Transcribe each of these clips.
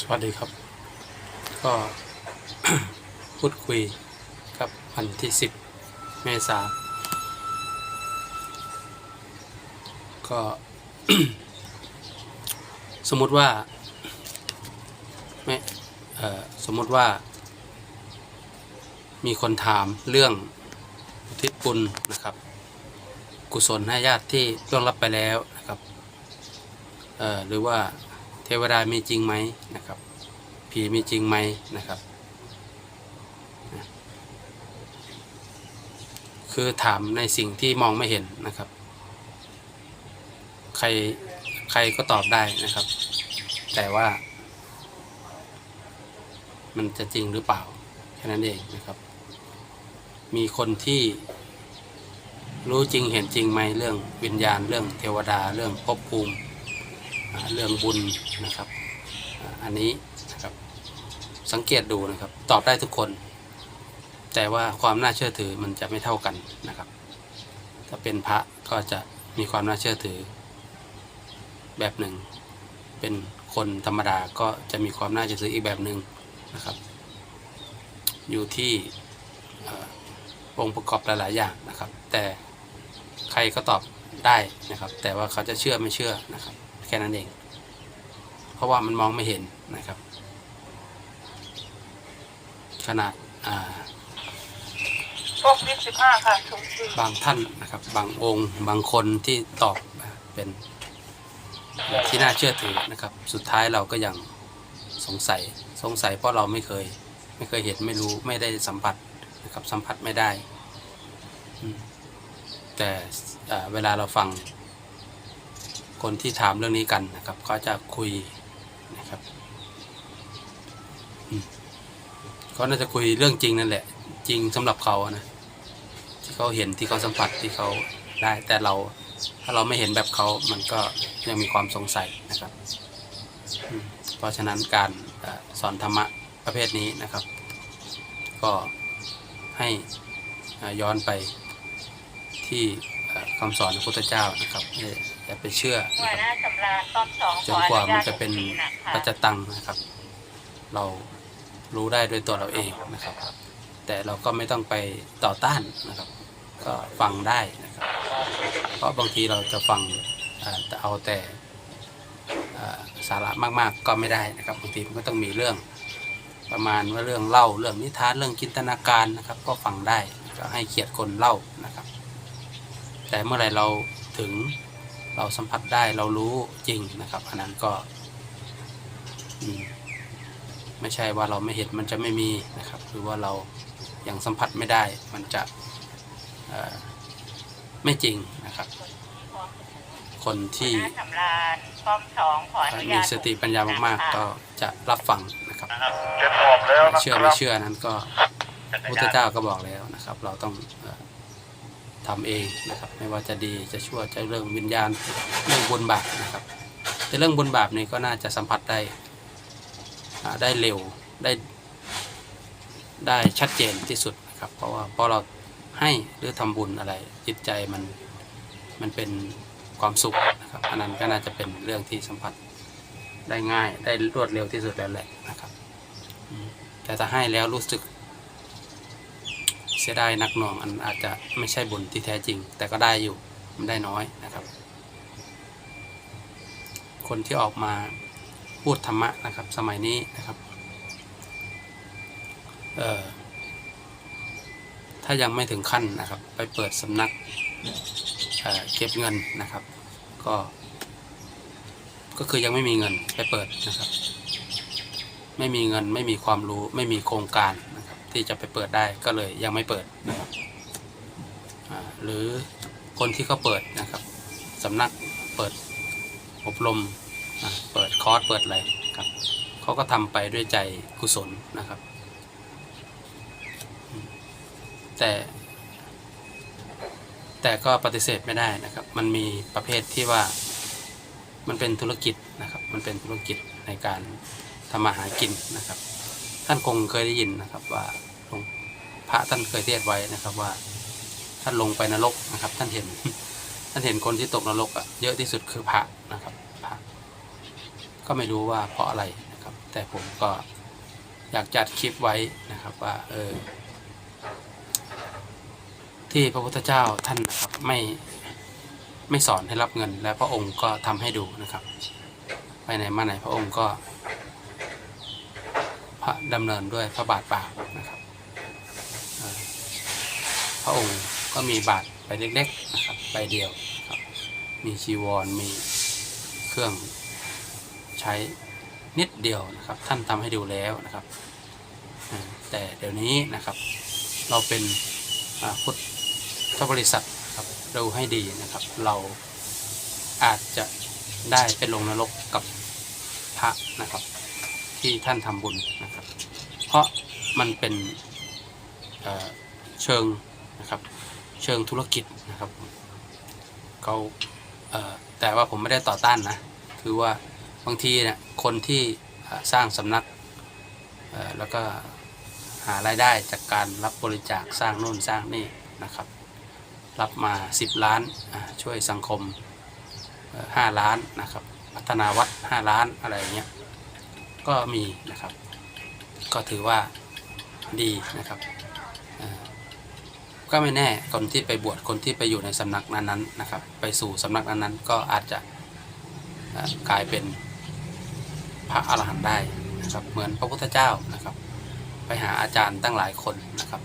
สวัสดีครับ ก็พูดคุยกับวันที่10เมษา ก็ สมมติว่าไม่สมมติว่า มีคนถามเรื่องอุทิศบุญนะครับ กุศลให้ญาติที่ล่วงลับไปแล้วนะครับหรือว่า ทวดามีจริงไหมนะครับ ผีมีจริงไหมนะครับ คือถามในสิ่งที่มองไม่เห็นนะครับ ใครใครก็ตอบได้นะครับ แต่ว่า มันจะจริงหรือเปล่าแค่นั้นเองนะครับ มีคนที่รู้จริงเห็นจริงไหมเรื่องวิญญาณเรื่องเทวดาเรื่องภพภูมิ เรื่องบุญนะครับ อันนี้นะครับสังเกตดูนะครับ ตอบได้ทุกคน แต่ว่าความน่าเชื่อถือมันจะไม่เท่ากันนะครับ ถ้าเป็นพระก็จะมีความน่าเชื่อถือ แบบหนึ่ง เป็นคนธรรมดาก็จะมีความน่าเชื่อถืออีกแบบหนึ่งนะครับ อยู่ที่เอ่อองค์ประกอบหลายๆอย่างนะครับ แต่ใครก็ตอบได้นะครับ แต่ว่าเขาจะเชื่อไม่เชื่อนะครับ แค่นั้นเอง เพราะว่ามันมองไม่เห็นนะครับ ขนาดอ่าพวกยี่สิบห้าค่ะถุงคือบางท่านนะครับ บางองค์ บางคนที่ตอบเป็นที่น่าเชื่อถือนะครับ สุดท้ายเราก็ยังสงสัยสงสัยเพราะเราไม่เคย ไม่เคยเห็นไม่รู้ไม่ได้สัมผัสนะครับ สัมผัสไม่ได้อืมแต่อ่าเวลาเราฟัง คนที่ถามเรื่องนี้กันนะครับเขาจะคุยนะครับอืมเขาน่าจะคุยเรื่องจริงนั่นแหละ จริงสำหรับเขาอะนะที่เขาเห็นที่เขาสัมผัสที่เขาได้ แต่เราถ้าเราไม่เห็นแบบเขามันก็ยังมีความสงสัยนะครับ เพราะฉะนั้นการอสอนธรรมะประเภทนี้นะครับ ก็ให้ย้อนไปที่คำสอนพระพุทธเจ้านะครับ อย่าอย่าไปเชื่อหัวนะหครับน้าสำราญต้อมสองจนกว่ามันจะขออเป็นญาตปัจจตังนะครับ เรารู้ได้ด้วยตัวเราเองนะครับ แต่เราก็ไม่ต้องไปต่อต้านนะครับ ก็ฟังได้นะครับ เพราะบางทีเราจะฟังอ่าแต่เอาแต่อ่าสาระมากๆก็ไม่ได้นะครับบางทีมันก็ต้องมีเรื่องประมาณว่าเรื่องเล่าเรื่องนิทานเรื่องจินตนาการนะครับ ก็ฟังได้ก็ให้เกียรติคนเล่านะครับ แต่เมื่อไหร่เราถึง เราสัมผัสได้เรารู้จริงนะครับอันนั้นก็อืมไม่ใช่ว่าเราไม่เห็นมันจะไม่มีนะครับหรือว่าเรายังสัมผัสไม่ได้มันจะเอ่อไม่จริงนะครับ คนที่หัวหน้าสำราญต้อมสองขออนุมีญาตสติปัญญามากๆ ก็จะรับฟังนะครับเก็บออกแล้วนะเชื่อคไม่รับเชื่อนั้นก็พระพุทธเจ้าก็บอกแล้วนะครับ เราต้องเอ่อ ทำเองนะครับ ไม่ว่าจะดีจะชั่วจะเรื่องวิญญาณเรื่องบุญบาปนะครับ แต่เรื่องบุญบาปนี่ก็น่าจะสัมผัสได้ได้เร็วได้ได้ชัดเจนที่สุดนะครับ เพราะว่าพอเราให้หรือทำบุญอะไรจิตใจมันมันเป็นความสุขนะครับอันนั้นก็น่าจะเป็นเรื่องที่สัมผัสได้ง่ายได้รวดเร็วที่สุดแล้วแหละนะครับแต่ถ้าให้แล้วรู้สึก เสียดายนักหน่วงอันอาจจะไม่ใช่บุญที่แท้จริง แต่ก็ได้อยู่มันได้น้อยนะครับ คนที่ออกมาพูดธรรมะนะครับ สมัยนี้นะครับเอ่อถ้ายังไม่ถึงขั้นนะครับ ไปเปิดสำนักเอ่อเก็บเงินนะครับ ก็ ก็คือยังไม่มีเงินไปเปิดนะครับ ไม่มีเงินไม่มีความรู้ไม่มีโครงการนะ ที่จะไปเปิดได้ก็เลยยังไม่เปิดนะครับหรือคนที่เขาเปิดนะครับสำนักเปิดอบรมเปิดคอร์สเปิดอะไรครับเขาก็ทำไปด้วยใจกุศลนะครับ แต่แต่ก็ปฏิเสธไม่ได้นะครับ มันมีประเภทที่ว่ามันเป็นธุรกิจนะครับ มันเป็นธุรกิจในการทำมาหากินนะครับ ท่านคงเคยได้ยินนะครับว่าหลวงพระท่านเคยเทศไว้นะครับว่า ท่านลงไปนรกนะครับ ท่านเห็น ท่านเห็นคนที่ตกนรกอะเยอะที่สุดคือพระนะครับพระก็ไม่รู้ว่าเพราะอะไรนะครับ แต่ผมก็อยากจัดคลิปไว้นะครับว่าเออที่พระพุทธเจ้าท่านนะครับไม่ไม่สอนให้รับเงิน และพระองค์ก็ทำให้ดูนะครับ ไปไหนมาไหนพระองค์ก็ พระดำเนินด้วยพระบาทเปล่านะครับพระองค์ก็มีบาทใบเล็กๆนะครับใบเดียวครับมีชีวรมีเครื่องใช้นิดเดียวนะครับ ท่านทำให้ดูแล้วนะครับ แต่เดี๋ยวนี้นะครับ เราเป็นพุทธบริษัทครับดูให้ดีนะครับ เราอาจจะได้เป็นลงนรกกับพระนะครับ ที่ท่านทำบุญนะครับ เพราะมันเป็นเเชิงนะครับเชิงธุรกิจนะครับเขาเแต่ว่าผมไม่ได้ต่อต้านนะคือว่าบางทีเนี่ยคนที่สร้างสำนักแล้วก็หารายได้จากการรับบริจาคสร้างโน่นสร้างนี่นะครับ รับมา 10 ล้านช่วยสังคม 5 ล้านนะครับ พัฒนาวัด 5 ล้านอะไรอย่างเงี้ย ก็มีนะครับ ก็ถือว่าดีนะครับก็ไม่แน่คนที่ไปบวชคนที่ไปอยู่ในสำนักนั้นๆนะครับ ไปสู่สำนักนั้นๆก็อาจจะกลายเป็นพระอรหันต์ได้นะครับ เหมือนพระพุทธเจ้านะครับ ไปหาอาจารย์ตั้งหลายคนนะครับ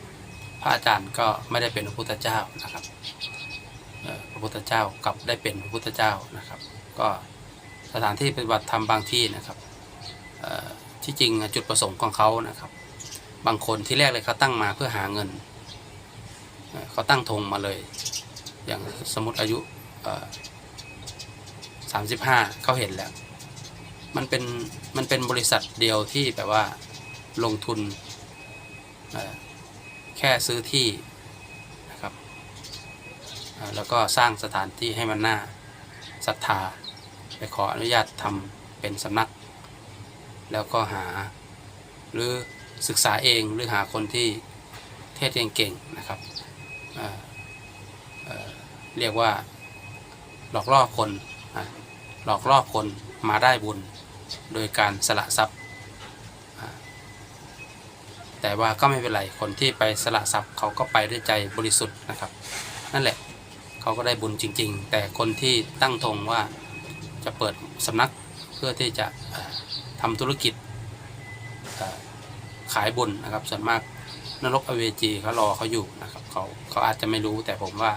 พระอาจารย์ก็ไม่ได้เป็นพระพุทธเจ้านะครับพระพุทธเจ้ากลับได้เป็นพระพุทธเจ้านะครับ ก็สถานที่ปฏิบัติธรรมบางที่นะครับ ที่จริงจุดประสงค์ของเขานะครับ บางคนที่แรกเลยเขาตั้งมาเพื่อหาเงินเเขาตั้งธงมาเลย อย่างสมมติอายุสามสิบห้าเขาเห็นแล้ว มันเป็นมันเป็นบริษัทเดียวที่แบบว่าลงทุนแค่ซื้อที่นะครับ แล้วก็สร้างสถานที่ให้มันน่าศรัทธา ไปขออนุญาตทำเป็นสำนัก แล้วก็หา หรือศึกษาเองหรือหาคนที่เทศเก่งๆนะครับเเเรียกว่าหลอกล่อคนอหลอกล่อคนมาได้บุญโดยการสละทรัพย์ แต่ว่าก็ไม่เป็นไร คนที่ไปสละทรัพย์เขาก็ไปด้วยใจบริสุทธิ์นะครับ นั่นแหละเขาก็ได้บุญจริง ๆ แต่คนที่ตั้งธงว่าจะเปิดสำนักเพื่อที่จะ ทำธุรกิจขายบุญนะครับส่วนมากนรกอเวจีเขารอเขาอยู่นะครับเขาเขาอาจจะไม่รู้แต่ผมว่า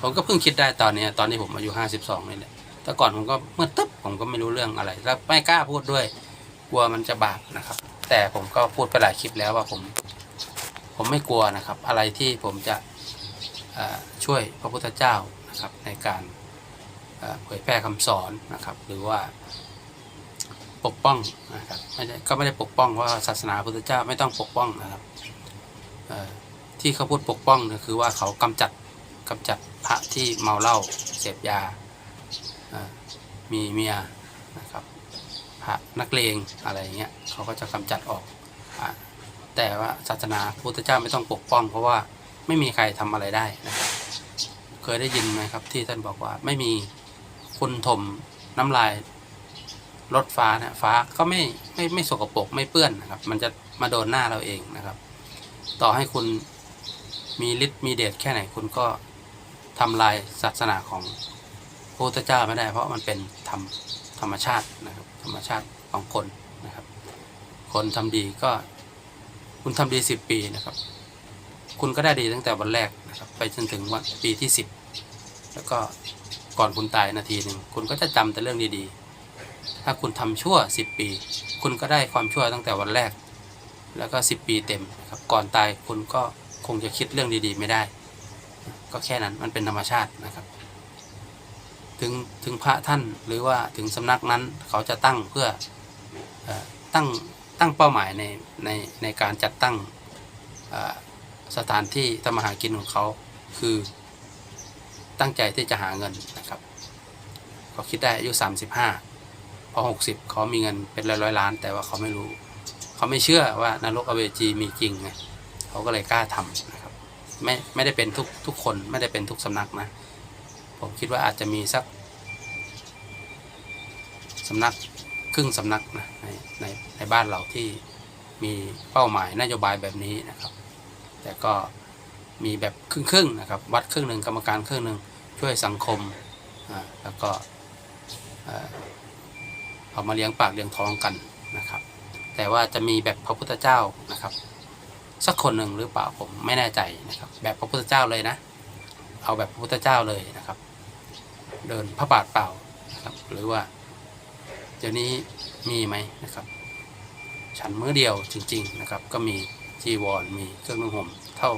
ผมก็เพิ่งคิดได้ตอนนี้ตอนนี้ผมอายุห้าสิบสองนี่แหละแต่ก่อนผมก็เมื่อตึ๊บผมก็ไม่รู้เรื่องอะไร แล้วไม่กล้าพูดด้วย กลัวมันจะบาปนะครับ แต่ผมก็พูดไปหลายคลิปแล้วว่าผม ผมไม่กลัวนะครับ อะไรที่ผมจะช่วยพระพุทธเจ้านะครับในการเอ่อเผยแพร่คำสอนนะครับ หรือว่า ปกป้องนะครับไม่ได้ก็ไม่ได้ปกป้องว่าศาสนาพุทธเจ้าไม่ต้องปกป้องนะครับที่เขาพูดปกป้องเนี่ยคือว่าเขากำจัดกำจัดพระที่เมาเหล้าเสพยามีเมียนะครับพระนักเลงอะไรอย่างเงี้ยเขาก็จะกำจัดออกอแต่ว่าศาสนาพุทธเจ้าไม่ต้องปกป้อง เพราะว่าไม่มีใครทำอะไรได้นะครับเคยได้ยินไหมครับที่ท่านบอกว่าไม่มีคุณถมน้ำลาย รถฟ้าเนี่ยฟ้าก็ไม่ไม่ไม่สกปรกไม่เปื้อนนะครับ มันจะมาโดนหน้าเราเองนะครับ ต่อให้คุณมีฤทธิ์มีเดชแค่ไหนคุณก็ทำลายศาสนาของพระพุทธเจ้าไม่ได้ เพราะมันเป็นธรรมธรรมชาตินะครับ ธรรมชาติของคนนะครับ คนทำดีก็คุณทำดีสิบปีนะครับ คุณก็ได้ดีตั้งแต่วันแรกนะครับ ไปจนถึงวันปีที่สิบแล้วก็ก่อนคุณตายนาทีหนึ่งคุณก็จะจำแต่เรื่องดีๆ ถ้าคุณทำชั่ว 10 ปี คุณก็ได้ความชั่วตั้งแต่วันแรก แล้วก็ 10 ปีเต็มครับก่อนตายคุณก็คงจะคิดเรื่องดีๆ ไม่ได้ ก็แค่นั้นมันเป็นธรรมชาตินะครับ ถึงถึงพระท่านหรือว่าถึงสำนักนั้นเขาจะตั้งเพื่ออตั้งตั้งเป้าหมายในในในการจัดตั้งสถานที่ทำมาหากินของเขาคือตั้งใจที่จะหาเงินนะครับเขาคิดได้อายุสามสิบห้า พอหกสิบเขามีเงินเป็นร้อยร้อยล้าน แต่ว่าเขาไม่รู้ เขาไม่เชื่อว่านรกอเวจีมีจริงไงเขาก็เลยกล้าทำนะครับ ไม่ไม่ได้เป็นทุกทุกคนไม่ได้เป็นทุกสำนักนะ ผมคิดว่าอาจจะมีสักสำนักครึ่งสำนักนะในในในบ้านเราที่มีเป้าหมายนโยบายแบบนี้นะครับ แต่ก็มีแบบครึ่งครึ่งนะครับ วัดครึ่งหนึ่งกรรมการครึ่งหนึ่งช่วยสังคมอ่าแล้วก็อ่อ เอามาเลี้ยงปากเลี้ยงท้องกันนะครับ แต่ว่าจะมีแบบพระพุทธเจ้านะครับ สักคนหนึ่งหรือเปล่าผมไม่แน่ใจนะครับ แบบพระพุทธเจ้าเลยนะ เอาแบบพระพุทธเจ้าเลยนะครับ เดินพระบาทเปล่านะครับ หรือว่าเดี๋ยวนี้มีไหมนะครับ ฉันมื้อเดียวจริง ๆนะครับ ก็มีจีวรมีเครื่องนุ่งห่มเท่า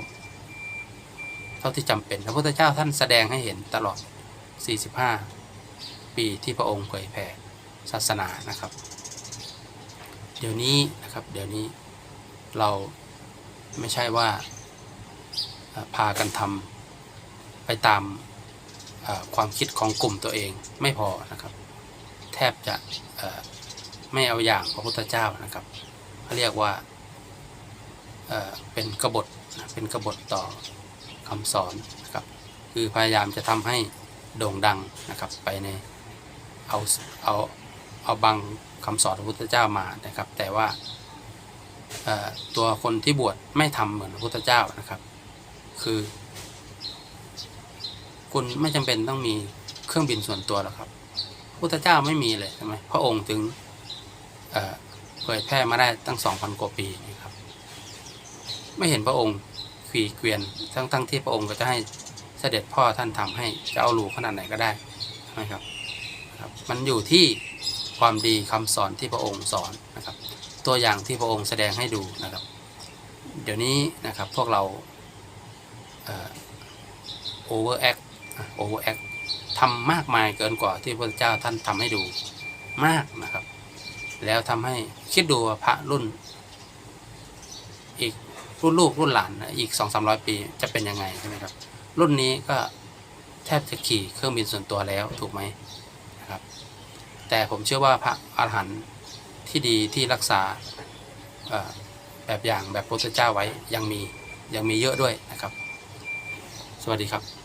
เท่าที่จำเป็นพระพุทธเจ้าท่านแสดงให้เห็นตลอด 45 ปีที่พระองค์เผยแผ่ ศาสนานะครับ เดี๋ยวนี้นะครับเดี๋ยวนี้เราไม่ใช่ว่าพากันทำไปตามความคิดของกลุ่มตัวเองไม่พอนะครับ แทบจะไม่เอาอย่างพระพุทธเจ้านะครับเขาเรียกว่าเป็นกบฏเป็นกบฏต่อคำสอนนะครับคือพยายามจะทำให้โด่งดังนะครับไปในเอาเอา เอาบางคำสอนพระพุทธเจ้ามานะครับ แต่ว่าตัวคนที่บวชไม่ทำเหมือนพระพุทธเจ้านะครับ คือ คุณไม่จำเป็นต้องมีเครื่องบินส่วนตัวหรอกครับพระพุทธเจ้าไม่มีเลยใช่ไหมพระองค์ถึงเผยแพร่มาได้ตั้งสองพันกว่าปีนี่ครับ ไม่เห็นพระองค์ขี่เกวียนทั้งทั้งที่พระองค์ก็จะให้เสด็จพ่อท่านทำให้จะเอาหลูขนาดไหนก็ได้ใช่ไหมครับครับ มันอยู่ที่ ความดีคำสอนที่พระองค์สอนนะครับ ตัวอย่างที่พระองค์แสดงให้ดูนะครับ เดี๋ยวนี้นะครับพวกเราโอเวอร์แอคโอเวอร์แอคทำมากมายเกินกว่าที่พระเจ้าท่านทำให้ดูมากนะครับ แล้วทำให้คิดดูว่าพระรุ่น อีกรุ่นลูกรุ่นหลานนะอีกสองสามร้อยปีจะเป็นยังไงใช่ไหมครับ รุ่นนี้ก็แทบจะขี่เครื่องบินส่วนตัวแล้วถูกไหม แต่ผมเชื่อว่าพระอาหารหันต์ที่ดีที่รักษาแบบอย่างแบบพระพุทธเจ้าไว้ยังมียังมีเยอะด้วยนะครับ สวัสดีครับ